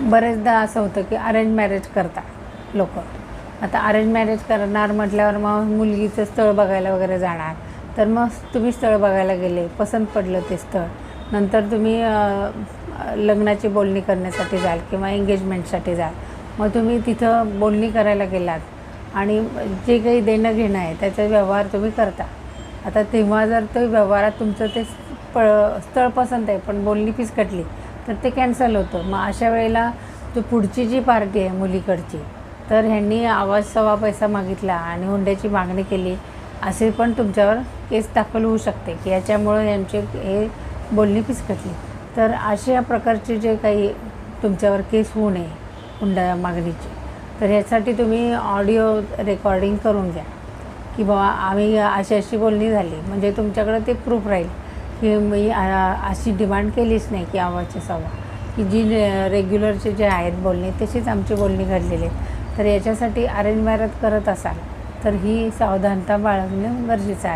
बरेचदा असं होतं की अरेंज मॅरेज करतात लोक. आता अरेंज मॅरेज करणार म्हटल्यावर मग मुलगीचं स्थळ बघायला वगैरे जाणार. तर मग तुम्ही स्थळ बघायला गेले पसंत पडलं ते स्थळ. नंतर तुम्ही लग्नाची बोलणी करण्यासाठी जाल किंवा एंगेजमेंटसाठी जाल. मग तुम्ही तिथं बोलणी करायला गेलात आणि जे काही देणं घेणं आहे त्याचा व्यवहार तुम्ही करता. आता तेव्हा जर ते व्यवहारात तुमचं ते प स्थळ पसंत आहे पण बोलणी फीस कटली तर ते कॅन्सल होतं. मग अशा वेळेला जो पुढची जी पार्टी आहे मुलीकडची तर ह्यांनी आवाज सवा पैसा मागितला आणि हुंड्याची मागणी केली. असे पण तुमच्यावर केस दाखल होऊ शकते की याच्यामुळं यांचे हे बोलणी फीस तर अशा प्रकारचे जे काही तुमच्यावर केस होऊ नये हुंडा मागणीची तर ह्यासाठी तुम्ही ऑडिओ रेकॉर्डिंग करून घ्या. की बाबा आम्ही अशी अशी बोलणी झाली म्हणजे तुमच्याकडं ते प्रूफ राहील. की मी अशी डिमांड केलीच नाही की आवाजची सवा की जी रेग्युलरचे जे आहेत बोलणे तशीच आमची बोलणी घडलेली आहेत. तर याच्यासाठी अरेंज मॅरेज करत असाल तर ही सावधानता बाळगणं गरजेचं आहे.